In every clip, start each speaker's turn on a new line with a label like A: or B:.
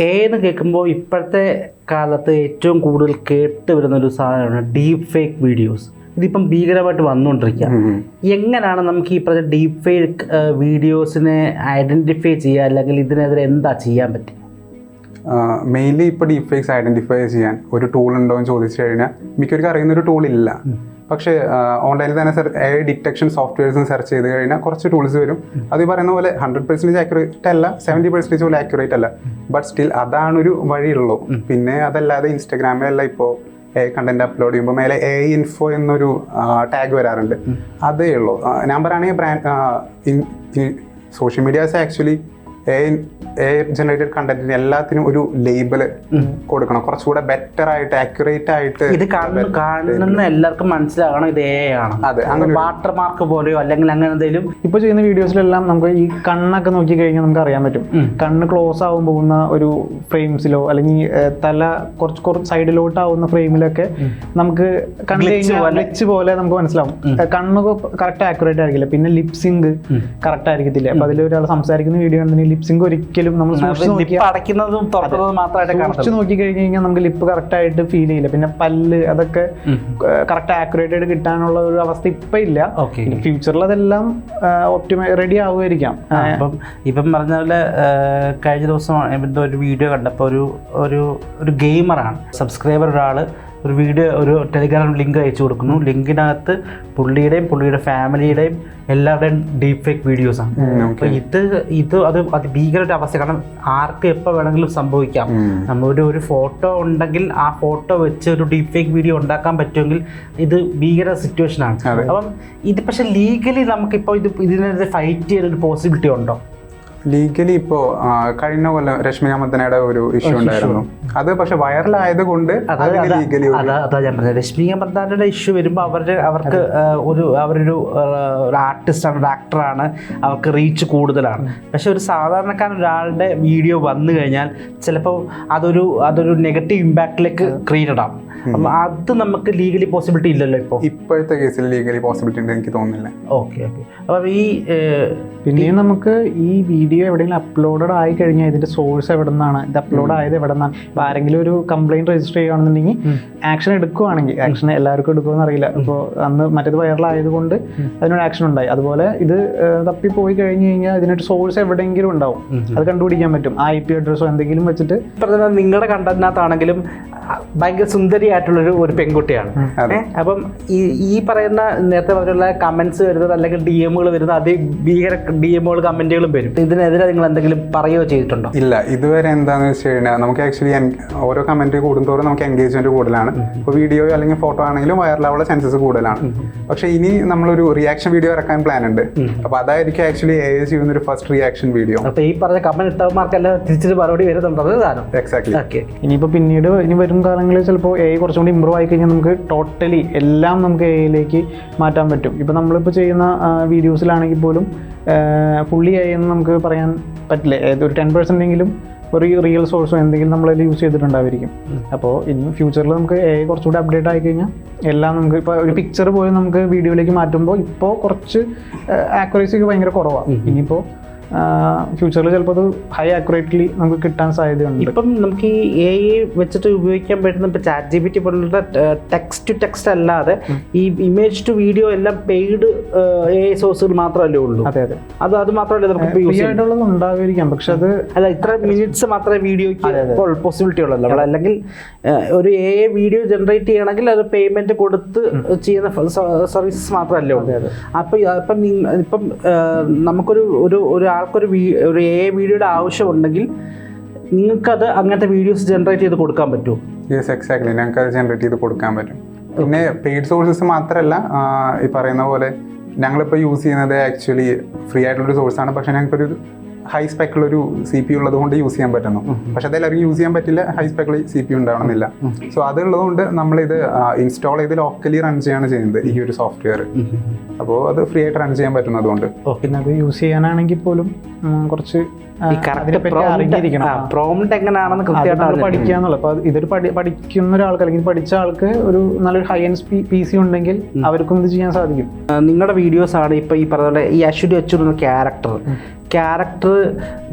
A: A എന്ന് കേൾക്കുമ്പോൾ ഇപ്പോഴത്തെ കാലത്ത് ഏറ്റവും കൂടുതൽ കേട്ട് വരുന്ന ഒരു സാധനമാണ് ഡീപ്പ് ഫേക്ക് വീഡിയോസ് ഇതിപ്പം ഭീകരമായിട്ട് വന്നുകൊണ്ടിരിക്കുക. എങ്ങനെയാണ് നമുക്ക് ഈ പറഞ്ഞ ഡീപ്പ് ഫേക്ക് വീഡിയോസിനെ ഐഡന്റിഫൈ ചെയ്യുക? അല്ലെങ്കിൽ ഇതിനെതിരെ എന്താ ചെയ്യാൻ പറ്റുക?
B: മെയിൻലി ഇപ്പോൾ ഡീപ്പ് ഫേക്സ് ഐഡന്റിഫൈ ചെയ്യാൻ ഒരു ടൂൾ ഉണ്ടോ എന്ന് ചോദിച്ചു കഴിഞ്ഞാൽ മിക്കവർക്കും അറിയുന്ന ഒരു ടൂൾ ഇല്ല. പക്ഷേ ഓൺലൈനിൽ തന്നെ എ ഡിറ്റക്ഷൻ സോഫ്റ്റ്വെയർസ് സെർച്ച് ചെയ്ത് കഴിഞ്ഞാൽ കുറച്ച് ടൂൾസ് വരും. അത് പറയുന്ന പോലെ ഹൺഡ്രഡ് പെർസെന്റേജ് ആക്യുറേറ്റ് അല്ല സെവന്റി പെർസെന്റേജ് പോലെ ആക്യുറേറ്റ് അല്ല. ബട്ട് സ്റ്റിൽ അതാണ് ഒരു വഴിയുള്ളൂ പിന്നെ അതല്ലാതെ ഇൻസ്റ്റാഗ്രാമിലല്ല ഇപ്പോൾ എ കണ്ടന്റ് അപ്ലോഡ് ചെയ്യുമ്പോൾ മേലെ എ ഇൻഫോ എന്നൊരു ടാഗ് വരാറുണ്ട്. അതേ ഉള്ളൂ. ഞാൻ പറയുകയാണെങ്കിൽ brand social medias actually A A generated കണ്ടന്റിന് എല്ലാത്തിനും ഒരു ലേബിൾ കൊടുക്കണം. കുറച്ചുകൂടെ ബെറ്റർ ആയിട്ട് ആക്യുറേറ്റ് ആയിട്ട്
A: ഇത് കാണുന്ന എല്ലാവർക്കും മനസ്സിലാകണം ഇത് എ ആണ്.
B: അതെ അങ്ങനെ
A: വാട്ടർ മാർക്ക് പോലെയോ അല്ലെങ്കിൽ അങ്ങനെ എന്തെങ്കിലും
C: ഇപ്പൊ ചെയ്യുന്ന വീഡിയോസിലെല്ലാം നമുക്ക് ഈ കണ്ണൊക്കെ നോക്കി കഴിഞ്ഞാൽ നമുക്ക് അറിയാൻ പറ്റും. കണ്ണ് ക്ലോസ് ആവും പോകുന്ന ഒരു ഫ്രെയിംസിലോ അല്ലെങ്കിൽ തല കുറച്ച് കുറച്ച് സൈഡിലോട്ട് ആവുന്ന ഫ്രെയിമിലൊക്കെ നമുക്ക് കണ്ടു കഴിഞ്ഞാൽ
A: പോലെ.
C: നമുക്ക് മനസ്സിലാവും. കണ്ണ് കറക്റ്റ് ആക്യുറേറ്റ് ആയിരിക്കില്ല. പിന്നെ ലിപ്സിങ് കറക്റ്റ് ആയിരിക്കത്തില്ല. അപ്പൊ അതിൽ ഒരാൾ സംസാരിക്കുന്ന വീഡിയോ ആണെങ്കിൽ ലിപ്സിങ്ക് ഒരിക്കലും നമ്മൾ
A: അടയ്ക്കുന്നതും തുറക്കുന്നതും മാത്രമായിട്ട്
C: നോക്കി കഴിഞ്ഞ് കഴിഞ്ഞാൽ നമുക്ക് ലിപ്പ് കറക്റ്റ് ആയിട്ട് ഫീൽ ചെയ്യില്ല. പിന്നെ പല്ല് അതൊക്കെ കറക്റ്റ് ആക്യുറേറ്റ് ആയിട്ട് കിട്ടാനുള്ള ഒരു അവസ്ഥ ഇപ്പൊ ഇല്ല. ഫ്യൂച്ചറിൽ അതെല്ലാം ഒപ്റ്റിമൈ റെഡി ആവുമായിരിക്കാം.
A: അപ്പം ഇപ്പം പറഞ്ഞ പോലെ കഴിഞ്ഞ ദിവസം ഇവിടുത്തെ ഒരു വീഡിയോ കണ്ടപ്പോൾ ഒരു ഒരു ഒരു ഗെയിമറാണ് സബ്സ്ക്രൈബർ ഒരാൾ ഒരു വീഡിയോ ഒരു ടെലിഗ്രാം ലിങ്ക് അയച്ചു കൊടുക്കുന്നു. ലിങ്കിനകത്ത് പുള്ളിയുടെയും പുള്ളിയുടെ ഫാമിലിയുടെയും എല്ലാവരുടെയും ഡീപ് ഫേക്ക് വീഡിയോസാണ് അപ്പോൾ ഇത് ഇത് അത് അത് ഒരു അവസ്ഥ. കാരണം ആർക്ക് എപ്പോൾ വേണമെങ്കിലും സംഭവിക്കാം. നമ്മളൊരു ഒരു ഫോട്ടോ ഉണ്ടെങ്കിൽ ആ ഫോട്ടോ വെച്ച് ഒരു ഡീപ് ഫേക്ക് വീഡിയോ ഉണ്ടാക്കാൻ പറ്റുമെങ്കിൽ ഇത് ഭീകര സിറ്റുവേഷനാണ് അപ്പം ഇത് പക്ഷേ ലീഗലി നമുക്കിപ്പോൾ ഇത് ഇതിനെതിരെ ഫൈറ്റ് ചെയ്യാൻ ഒരു പോസിബിലിറ്റി ഉണ്ടോ?
B: ലീഗലി ഇപ്പോ കഴിഞ്ഞ കൊല്ലം രശ്മിക മന്ദനയുടെ ഒരു ഇഷ്യൂ ഉണ്ടായിരുന്നു. അത് പക്ഷെ വൈറലായത് കൊണ്ട്
A: രശ്മി
B: ലീഗലി
A: അതാ അതാ ഞാൻ പറഞ്ഞത്. രശ്മിക മന്ദാനയുടെ ഇഷ്യൂ വരുമ്പോൾ അവരുടെ അവർക്ക് ഒരു അവരൊരു ആർട്ടിസ്റ്റാണ് ഒരു ആക്ടറാണ് അവർക്ക് റീച്ച് കൂടുതലാണ്. പക്ഷെ ഒരു സാധാരണക്കാരൻ ഒരാളുടെ വീഡിയോ വന്നു കഴിഞ്ഞാൽ ചിലപ്പോൾ അതൊരു അതൊരു നെഗറ്റീവ് ഇമ്പാക്റ്റിലേക്ക് ക്രിയേറ്റ് ആവും. അത് നമുക്ക് ലീഗലി പോസിബിലിറ്റി ഇല്ലല്ലോ ഇപ്പോൾ
B: ഇപ്പോഴത്തെ കേസിൽ ലീഗലി പോസിബിലിറ്റി ഉണ്ട് എനിക്ക് തോന്നുന്നില്ല.
A: ഓക്കെ ഓക്കെ അപ്പം ഈ
C: പിന്നെയും നമുക്ക് ഈ വീഡിയോ എവിടെയെങ്കിലും അപ്ലോഡഡ് ആയി കഴിഞ്ഞാൽ ഇതിന്റെ സോഴ്സ് എവിടെ നിന്നാണ് ഇത് അപ്ലോഡ് ആയത് എവിടെ നിന്നാണ് ഇപ്പൊ ആരെങ്കിലും ഒരു കംപ്ലൈന്റ് രജിസ്റ്റർ ചെയ്യുകയാണെന്നുണ്ടെങ്കിൽ ആക്ഷൻ എടുക്കുവാണെങ്കിൽ ആക്ഷൻ എല്ലാവർക്കും എടുക്കുമെന്ന് അറിയില്ല. ഇപ്പോൾ അന്ന് മറ്റേത് വൈറൽ ആയതുകൊണ്ട് അതിനൊരു ആക്ഷൻ ഉണ്ടായി. അതുപോലെ ഇത് തപ്പി പോയി കഴിഞ്ഞു കഴിഞ്ഞാൽ ഇതിനൊരു സോഴ്സ് എവിടെയെങ്കിലും ഉണ്ടാവും. അത് കണ്ടുപിടിക്കാൻ പറ്റും. ആ ഐ പി അഡ്രസ്സോ എന്തെങ്കിലും വെച്ചിട്ട്
A: നിങ്ങളുടെ കണ്ടതിനകത്താണെങ്കിലും ഭയങ്കര ഭയങ്കര സുന്ദരിയായിട്ടുള്ളൊരു ഒരു പെൺകുട്ടിയാണ്. അപ്പം ഈ ഈ പറയുന്ന നേരത്തെ പറഞ്ഞുള്ള കമന്റ്സ് വരുന്നത് അല്ലെങ്കിൽ ഡി എമ്മുകൾ വരുന്നത് അതേ ഭീകര ഡി എമ്മുകൾ കമന്റുകളും വരും. ഇതിനെതിരെ നിങ്ങൾ എന്തെങ്കിലും പറയുകയോ ചെയ്തിട്ടുണ്ടോ?
B: ഇല്ല. ഇതുവരെ എന്താന്ന് വെച്ച് കഴിഞ്ഞാൽ നമുക്ക് ആക്ച്വലി ഓരോ കമന്റ് കൂടുന്തോറും നമുക്ക് എൻഗേജ്മെന്റ് കൂടുതലാണ്. ഇപ്പോൾ വീഡിയോ അല്ലെങ്കിൽ ഫോട്ടോ ആണെങ്കിലും വൈറലാവുള്ള ചാൻസസ് കൂടുതലാണ്. പക്ഷെ ഇനി നമ്മളൊരു റിയാക്ഷൻ വീഡിയോ ഇറക്കാൻ പ്ലാൻ ഉണ്ട്. അപ്പോൾ അതായിരിക്കും ആക്ച്വലി എ ചെയ്യുന്ന ഒരു ഫസ്റ്റ് റിയാക്ഷൻ വീഡിയോ
A: അപ്പൊ ഈ പറഞ്ഞ കമന്റ് ഇട്ടവന്മാർക്കെല്ലാം തിരിച്ചിട്ട് മറുപടി വരുന്നുണ്ടോ? എക്സാക്ട് സാധനം
B: എക്സാക്ട്ലി
A: ഓക്കെ
C: ഇനിയിപ്പോൾ പിന്നീട് ഇനി വരും കാലങ്ങളിൽ ചിലപ്പോൾ എ കുറച്ചും കൂടി ഇമ്പ്രൂവ് ആയി കഴിഞ്ഞാൽ നമുക്ക് ടോട്ടലി എല്ലാം നമുക്ക് എയിലേക്ക് മാറ്റാൻ പറ്റും. ഇപ്പോൾ നമ്മളിപ്പോൾ ചെയ്യുന്ന വീഡിയോസിലാണെങ്കിൽ പോലും ഫുള്ളി എ എന്ന് നമുക്ക് പറയാൻ പറ്റില്ല. ഒരു ടെൻ പെർസെന്റ് എങ്കിലും ഒരു റിയൽ സോഴ്സോ എന്തെങ്കിലും നമ്മളതിൽ യൂസ് ചെയ്തിട്ടുണ്ടായിരിക്കും അപ്പോൾ ഇനി ഫ്യൂച്ചറിൽ നമുക്ക് എ കുറച്ചുകൂടി അപ്ഡേറ്റ് ആയി കഴിഞ്ഞാൽ എല്ലാം നമുക്ക് ഇപ്പോൾ ഒരു പിക്ചർ പോലും നമുക്ക് വീഡിയോയിലേക്ക് മാറ്റുമ്പോൾ ഇപ്പോൾ കുറച്ച് ആക്യുറേസി ഭയങ്കര കുറവാണ് ഇനിയിപ്പോൾ ഫ്യൂച്ചറിൽ ചിലപ്പോൾ അത് ഹൈ ആക്യുറേറ്റ്ലി നമുക്ക് കിട്ടാൻ സാധ്യതയുണ്ട്.
A: ഇപ്പം നമുക്ക് ഈ എ ഐ വെച്ചിട്ട് ഉപയോഗിക്കാൻ പറ്റുന്ന ഇപ്പം ചാറ്റ് ജി ബി ടി പോലുള്ള ടെക്സ്റ്റ് ടു ടെക്സ്റ്റ് അല്ലാതെ ഈ ഇമേജ് ടു വീഡിയോ എല്ലാം പെയ്ഡ് എ സോഴ്സുകൾ മാത്രമല്ലേ ഉള്ളൂ.
C: അതെ അതെ.
A: അത് അത് മാത്രമല്ലേ നമുക്ക് യൂസ്
C: ആയിട്ടുള്ളത് ഉണ്ടാവുമായിരിക്കാം പക്ഷെ അത്
A: അല്ല ഇത്ര മിനിറ്റ്സ് മാത്രമേ വീഡിയോയ്ക്ക് പോസിബിലിറ്റി ഉള്ളല്ലോ. അവിടെ അല്ലെങ്കിൽ ഒരു എ വീഡിയോ ജനറേറ്റ് ചെയ്യണമെങ്കിൽ അത് പേയ്മെന്റ് കൊടുത്ത് ചെയ്യുന്ന സർവീസസ് മാത്രമല്ലേ ഉള്ളൂ. അപ്പം അപ്പം ഇപ്പം നമുക്കൊരു ഒരു ഒരാൾക്കൊരു ഒരു എ വീഡിയോയുടെ ആവശ്യമുണ്ടെങ്കിൽ നിങ്ങൾക്കത് അങ്ങനത്തെ വീഡിയോസ് ജനറേറ്റ് ചെയ്ത് കൊടുക്കാൻ പറ്റുമോ?
B: യെസ് എക്സാക്ട്ലി ഞങ്ങൾക്ക് അത് ജനറേറ്റ് ചെയ്ത് കൊടുക്കാൻ പറ്റും. പിന്നെ പെയ്ഡ് സോഴ്സസ് മാത്രമല്ല ഈ പറയുന്ന പോലെ ഞങ്ങളിപ്പോൾ യൂസ് ചെയ്യുന്നത് ആക്ച്വലി ഫ്രീ ആയിട്ടുള്ളൊരു സോഴ്സാണ് പക്ഷേ ഞങ്ങൾക്കൊരു ഹൈ സ്പെക്കുള്ളൊരു സി പി ഉള്ളത് കൊണ്ട് യൂസ് ചെയ്യാൻ പറ്റുന്നു. പക്ഷെ അതെല്ലാവർക്കും യൂസ് ചെയ്യാൻ പറ്റില്ല ഹൈ സ്പെക്കിൽ സി പി ഉണ്ടാവണമെന്നില്ല. സോ അതുള്ളതുകൊണ്ട് നമ്മളിത് ഇൻസ്റ്റാൾ ചെയ്ത് ലോക്കലി റൺ ചെയ്യാണ് ചെയ്യുന്നത് ഈ ഒരു സോഫ്റ്റ്വെയർ അപ്പോൾ അത് ഫ്രീ ആയിട്ട് റൺ ചെയ്യാൻ പറ്റുന്നതുകൊണ്ട്
C: പിന്നെ അത് യൂസ് ചെയ്യാനാണെങ്കിൽ പോലും കുറച്ച്.
A: പ്രോംപ്റ്റ് എങ്ങനെയാണെന്ന് കൃത്യമായിട്ട്.
C: പഠിക്കാന്നുള്ള. ഇതൊരു പഠി പഠിക്കുന്ന ഒരാൾക്ക് അല്ലെങ്കിൽ പഠിച്ച ആൾക്ക് ഒരു നല്ലൊരു ഹൈ എൻഡ് പി സി ഉണ്ടെങ്കിൽ അവർക്കും ഇത് ചെയ്യാൻ സാധിക്കും.
A: നിങ്ങളുടെ വീഡിയോസ് ആണ് ഇപ്പൊ ഈ പറഞ്ഞ ഈ അശ്വതി വെച്ചുള്ള ക്യാരക്ടർ ക്യാരക്ടർ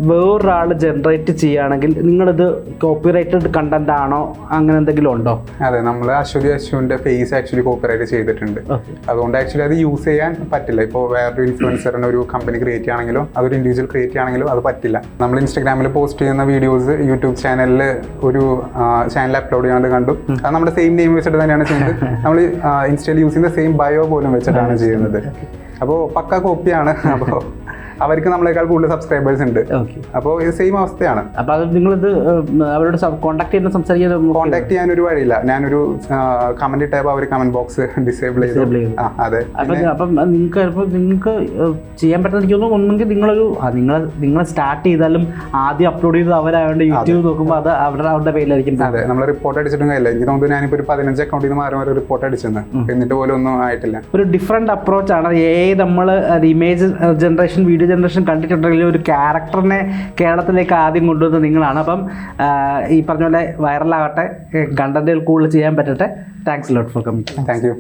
A: വേറൊരാൾ ജനറേറ്റ് ചെയ്യുകയാണെങ്കിൽ നിങ്ങളിത് കോപ്പിറൈറ്റഡ് കണ്ടന്റ് ആണോ? അങ്ങനെ എന്തെങ്കിലും ഉണ്ടോ?
B: അതെ നമ്മൾ അശ്വതി അശ്വിന്റെ ഫേസ് ആക്ച്വലി കോപ്പിറൈറ്റ് ചെയ്തിട്ടുണ്ട്. അതുകൊണ്ട് ആക്ച്വലി അത് യൂസ് ചെയ്യാൻ പറ്റില്ല. ഇപ്പോൾ വേറൊരു ഇൻഫ്ലുവൻസറിന് ഒരു കമ്പനി ക്രിയേറ്റ് ആണെങ്കിലും അതൊരു ഇൻഡിവിജ്വൽ ക്രിയേറ്റ് ചെയ്യുകയാണെങ്കിലും അത് പറ്റില്ല. നമ്മൾ ഇൻസ്റ്റാഗ്രാമിൽ പോസ്റ്റ് ചെയ്യുന്ന വീഡിയോസ് യൂട്യൂബ് ചാനലിൽ ഒരു ചാനൽ അപ്ലോഡ് ചെയ്യാണ്ട് കണ്ടു. അത് നമ്മുടെ സെയിം നെയിം വെച്ചിട്ട് തന്നെയാണ് ചെയ്യുന്നത്. നമ്മൾ ഇൻസ്റ്റയിൽ യൂസ് ചെയ്യുന്ന സെയിം ബയോ പോലും വെച്ചിട്ടാണ് ചെയ്യുന്നത്. അപ്പോൾ പക്ക കോപ്പിയാണ് അപ്പോൾ അവർക്ക് നമ്മളെക്കാൾ കൂടുതൽ സബ്സ്ക്രൈബേഴ്സ് ഉണ്ട്. അപ്പോൾ ഇത് സെയിം അവസ്ഥയാണ്.
A: അപ്പോൾ അത് നിങ്ങളിത് ഏഹ്, അവരോട് കോൺടാക്ട് ചെയ്യുന്ന സംസാരിക്കാൻ
B: കോൺടാക്ട് ചെയ്യാൻ ഒരു വഴിയില്ല. ഞാനൊരു കമന്റ് ഇട്ടപ്പോൾ അവർ കമന്റ് ബോക്സ് ഡിസേബിൾ ചെയ്തു.
A: ചെയ്തു.
B: അതെ.
A: അപ്പം നിങ്ങൾക്ക് നിങ്ങൾക്ക് ചെയ്യാൻ പറ്റുന്ന എനിക്ക് തോന്നുന്നു ഒന്നെങ്കിൽ നിങ്ങളൊരു നിങ്ങൾ നിങ്ങൾ സ്റ്റാർട്ട് ചെയ്താലും ആദ്യം അപ്ലോഡ് ചെയ്തത് അവരായതുകൊണ്ട് യൂട്യൂബ് നോക്കുമ്പോൾ അത് അവരുടെ അവരുടെ പേരിലായിരിക്കും.
B: അതെ. നമ്മൾ റിപ്പോർട്ട് അടിച്ചിട്ടും കാര്യമില്ല. എനിക്ക് തോന്നുന്നു ഞാനിപ്പോൾ ഒരു പതിനഞ്ച് അക്കൗണ്ടിൽ നിന്ന് മാറി മാറി റിപ്പോർട്ട് അടിച്ചെന്ന്. എന്നിട്ട് പോലും ഒന്നും ആയിട്ടില്ല.
A: ഒരു ഡിഫറെന്റ് അപ്രോച്ചാണ് ഏ നമ്മൾ ഇമേജ് ജനറേഷൻ വീഡിയോ ജനറേഷൻ കണ്ടിട്ടുണ്ടെങ്കിൽ ഒരു ക്യാരക്ടറിനെ കേരളത്തിലേക്ക് ആദ്യം കൊണ്ടുവന്നത് നിങ്ങളാണ്. അപ്പം ഈ പറഞ്ഞ പോലെ വൈറലാകട്ടെ കണ്ടന്റുകൾ കൂടുതൽ ചെയ്യാൻ പറ്റട്ടെ. Thanks lot for coming
B: thank you